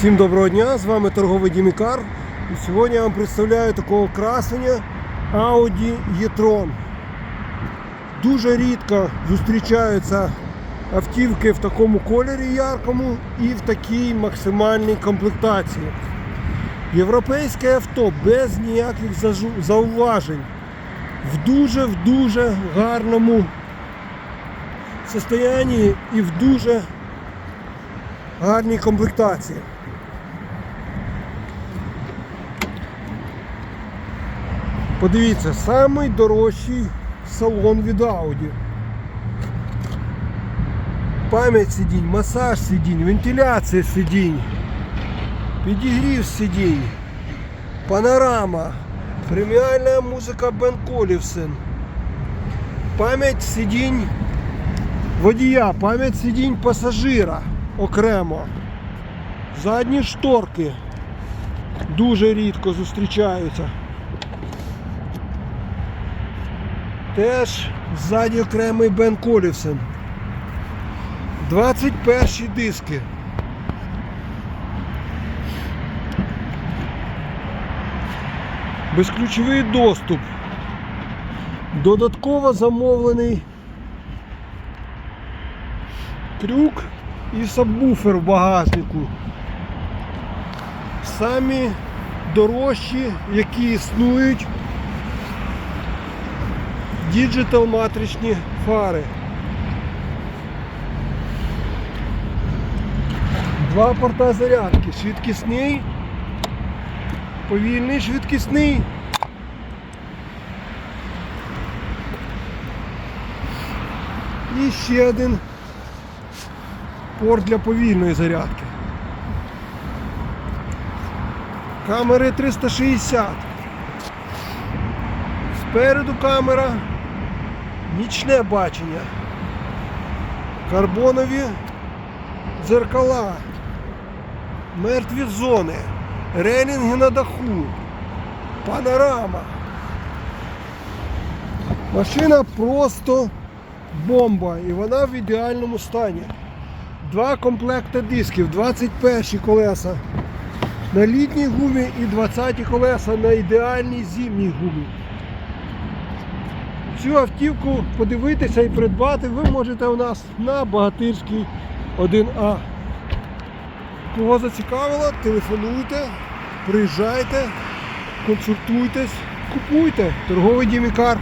Всім доброго дня, з вами торговий Дімікар. І сьогодні я вам представляю такого красення Audi e-tron. Дуже рідко зустрічаються автівки в такому кольорі яркому і в такій максимальній комплектації. Європейське авто без ніяких зауважень. В дуже в дуже гарному состоянні і в дуже гарній комплектації. Подивіться, самий дорожчий салон від Audi. Пам'ять сидінь, масаж сидінь, вентиляція сидінь, підігрів сидінь, панорама, преміальна музика Бен Колівсен, пам'ять сидінь водія, пам'ять сидінь пасажира окремо. Задні шторки дуже рідко зустрічаються. Теж ззаді окремий Бен Колівсен. 21 диски. Безключовий доступ. Додатково замовлений трюк і сабвуфер в багажнику. Самі дорожчі, які існують діджитал матричні фари. Два порта зарядки. Швидкісний, повільний, швидкісний. І ще один порт для повільної зарядки. Камери 360. Спереду камера, нічне бачення, карбонові дзеркала, мертві зони, релінги на даху, панорама. Машина просто бомба і вона в ідеальному стані. Два комплекти дисків, 21 колеса на літній гумі і 20 колеса на ідеальній зимній гумі. Цю автівку подивитися і придбати ви можете у нас на Багатирській 1А. Кого зацікавило, телефонуйте, приїжджайте, консультуйтесь, купуйте торговий дімікар.